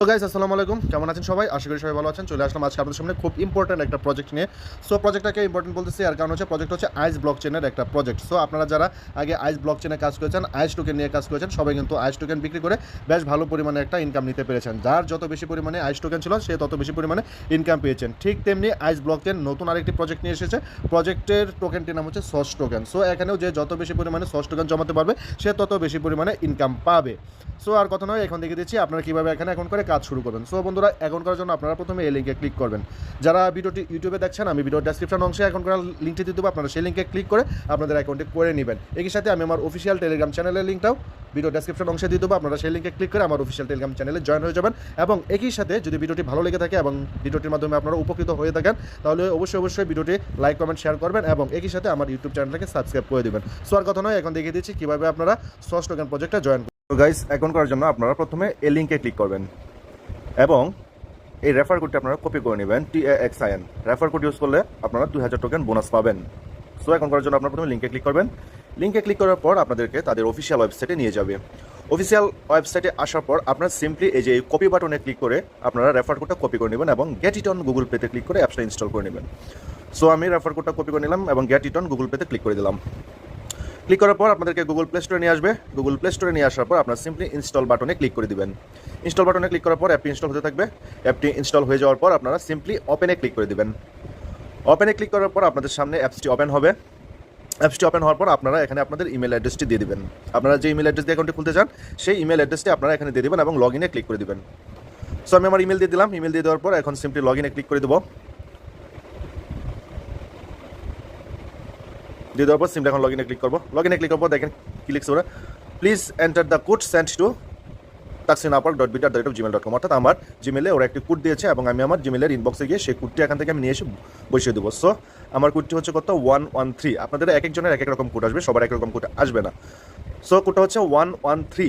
তো গাইস আসসালামু আলাইকুম। কেমন আছেন সবাই? আশা করি সবাই ভালো আছেন। চলে আসলাম আজকে আপনাদের সামনে খুব ইম্পর্টেন্ট একটা প্রজেক্ট নিয়ে। সো প্রজেক্টটাকে ইম্পর্টেন্ট বলতেছি আর কারণ হচ্ছে প্রজেক্ট হচ্ছে আইস ব্লক চেনের একটা প্রজেক্ট সো আপনারা যারা আগে আইস ব্লক চেনে কাজ করেছেন আইস টোকেন নিয়ে কাজ করেছেন, সবাই কিন্তু আইস টোকেন বিক্রি করে বেশ ভালো পরিমাণে একটা ইনকাম নিতে পেরেছেন। যার যত বেশি পরিমাণে আইস টোকেন ছিল, সে তত বেশি পরিমাণে ইনকাম পেয়েছেন। ঠিক তেমনি আইস ব্লক চেন নতুন আরেকটি প্রজেক্ট নিয়ে এসেছে। প্রজেক্টের টোকেনটির নাম হচ্ছে সস টোকেন সো এখানেও যে যত বেশি পরিমাণে সস টোকেন জমাতে পারবে, সে তত বেশি পরিমাণে ইনকাম পাবে। সো আর কথা নয়, এখন দেখে দিচ্ছি আপনারা কীভাবে এখানে এখন করে কাজ শুরু করবেন। সো বন্ধুরা এখন করার জন্য আপনারা প্রথমে এই লিঙ্কে ক্লিক করবেন। যারা ভিডিওটি ইউটিউবে দেখছেন, আমি ভিডিও ডেসক্রিপশন অংশে এখন করার লিঙ্কটি দিয়ে দেবো। আপনারা সেই লিঙ্কে ক্লিক করে আপনাদের অ্যাকাউন্টে করে নেবেন। একই সাথে আমি আমার অফিসিয়াল টেলিগ্রাম চ্যানেলের লিঙ্কটাও ভিডিও ডেসক্রিপশন অংশে দিয়ে দেবো। আপনারা সেই লিঙ্কে ক্লিক করে আমার অফিসিয়াল টেলিগ্রাম চ্যানেলে জয়েন হয়ে যাবেন। এবং একই সাথে যদি ভিডিওটি ভালো লেগে থাকে এবং ভিডিওটির মাধ্যমে আপনারা উপকৃত হয়ে থাকেন, তাহলে অবশ্যই অবশ্যই ভিডিওটি লাইক কমেন্ট শেয়ার করবেন এবং একই সাথে আমার ইউটিউব চ্যানেলটাকে সাবস্ক্রাইব করে দেবেন। সো আর কথা নয়, এখন দেখিয়ে দিচ্ছি কীভাবে আপনারা সস টোকেন প্রজেক্টটা জয়েন তো গাইস অ্যাকাউন্ট করার জন্য আপনারা প্রথমে এই লিঙ্কে ক্লিক করবেন। এবং এই রেফার কোডটি আপনারা কপি করে নেবেন T X I N refer code use করলে আপনারা দুই হাজার টোকেন বোনাস পাবেন। সো এখন করার জন্য আপনারা প্রথমে লিঙ্কে ক্লিক করবেন। লিঙ্কে ক্লিক করার পর আপনাদেরকে তাদের অফিসিয়াল ওয়েবসাইটে নিয়ে যাবে। অফিসিয়াল ওয়েবসাইটে আসার পর আপনারা সিম্পলি এই যে কপি বাটনে ক্লিক করে আপনারা রেফার কোডটা কপি করে নেবেন এবং গেট ইট অন গুগল পেতে ক্লিক করে অ্যাপসটা ইনস্টল করে নেবেন। সো আমি রেফার কোডটা কপি করে নিলাম এবং গেট ইট অন গুগল পেতে ক্লিক করে দিলাম। ক্লিক করার পর আপনাদেরকে গুগল প্লে স্টোরে নিয়ে আসবে। গুগল প্লে স্টোরে নিয়ে আসার পর আপনার সিম্পলি ইনস্টল বাটনে ক্লিক করে দিবেন। ইনস্টল বাটনে ক্লিক করার পর অ্যাপটি ইনস্টল হতে থাকবে। অ্যাপটি ইনস্টল হয়ে যাওয়ার পর আপনারা সিম্পলি ওপেনে ক্লিক করে দিবেন। ওপেনে ক্লিক করার পর আপনাদের সামনে অ্যাপসটি ওপেন হবে। অ্যাপসটি ওপেন হওয়ার পর আপনারা এখানে আপনাদের ইমেল অ্যাড্রেসটি দিয়ে দেবেন। আপনারা যে ইমেল অ্যাড্রেস দিয়ে অ্যাকাউন্টটি খুলতে চান, সেই ইমেল অ্যাড্রেসটি আপনারা এখানে দিয়ে দিবেন এবং লগ ইনে ক্লিক করে দিবেন। সো আমি আমার ইমেল দিয়ে দিলাম। ইমেল দিয়ে দেওয়ার পর এখন সিম্পলি লগ ইনে ক্লিক করে দেবো। দিয়ে দেওয়ার পর সিমটা এখন লগ ইনে ক্লিক করব। লগ ইনে ক্লিক করব, দেখেন কি লিখছে ওরা। Please enter the code send to Taksin upper dot bitter dot Gmail dot com অর্থাৎ আমার জিমেলে ওরা একটি কোড দিয়েছে এবং আমি আমার জিমেলের ইনবক্সে গিয়ে সেই কোডটি এখান থেকে আমি নিয়ে এসে বসিয়ে দেবো। সো আমার কোডটি হচ্ছে কত? ওয়ান ওয়ান থ্রি আপনাদের এক একজনের এক এক রকম কোড আসবে, সবার এক রকম কোড আসবে না। সো কোডটা হচ্ছে ওয়ান ওয়ান থ্রি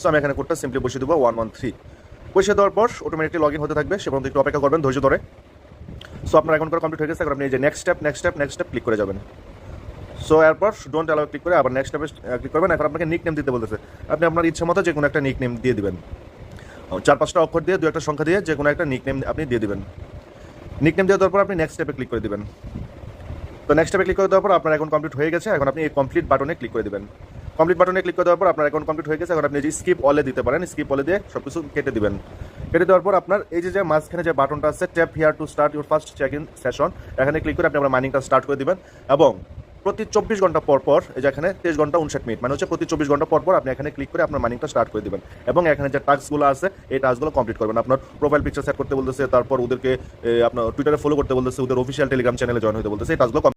সো আমি এখানে কোডটা সিম্পলি বসিয়ে দেবো ওয়ান ওয়ান থ্রি বসিয়ে দেওয়ার পর অটোমেটিকলি লগ ইন হতে থাকবে, সে পর্যন্ত একটু অপেক্ষা করবেন ধৈর্য ধরে। সো আপনার এখন করে কমপ্লিট হয়ে গেছে, এখন আপনি যে next step next step next step click করে যাবেন। সো এরপর ডোন্ট অ্যালাউ ক্লিক করে আবার নেক্সট স্টেপে ক্লিক করবেন। এখন আপনাকে নিক নেম দিতে বলতেছে। আপনি আপনার ইচ্ছা মতো যে কোনো একটা নিক নেম দিয়ে দিবেন। চার পাঁচটা অক্ষর দিয়ে দু একটা সংখ্যা দিয়ে যে কোনো একটা নিক নেম আপনি দিয়ে দিবেন। নিক নেম দেওয়ার পর আপনি নেক্সট স্টেপে ক্লিক করে দিবেন। তো নেক্সট স্টেপে ক্লিক করে দেওয়ার পর আপনার অ্যাকাউন্ট কমপ্লিট হয়ে গেছে। এখন আপনি এই কমপ্লিট বাটনে ক্লিক করে দিবেন। কমপ্লিট বাটনে ক্লিক করে দেওয়ার পর আপনার অ্যাকাউন্ট কমপ্লিট হয়ে গেছে। এখন আপনি যে স্কিপ অলে দিতে পারেন। স্কিপ অলে দিয়ে সব কিছু কেটে দিবেন। কেটে দেওয়ার পর আপনার এই যে যে মাঝখানে যে বাটনটা আছে tap here to start your first check in session এখানে ক্লিক করে আপনি আপনার মাইনিংটা স্টার্ট করে দিবেন। এবং প্রতি চব্বিশ ঘণ্টা পর পর এই যে এখানে তেইশ ঘণ্টা উনষাট মিনিট মানে হচ্ছে প্রতি চব্বিশ ঘণ্টা পর পর আপনি এখানে ক্লিক করে আপনার মাইনিংটা স্টার্ট করে দেবেন। এবং এখানে যে টাস্কগুলো আছে, এই টাস্কগুলো কমপ্লিট করবেন। আপনার প্রোফাইল পিকচার সেট করতে বলতেছে, তারপর ওদেরকে আপনার টুইটারে ফলো করতে বলতেছে, ওদের অফিসিয়াল টেলিগ্রাম চ্যানেলে জয়েন হতে বলতেছে, এই টাস্কগুলো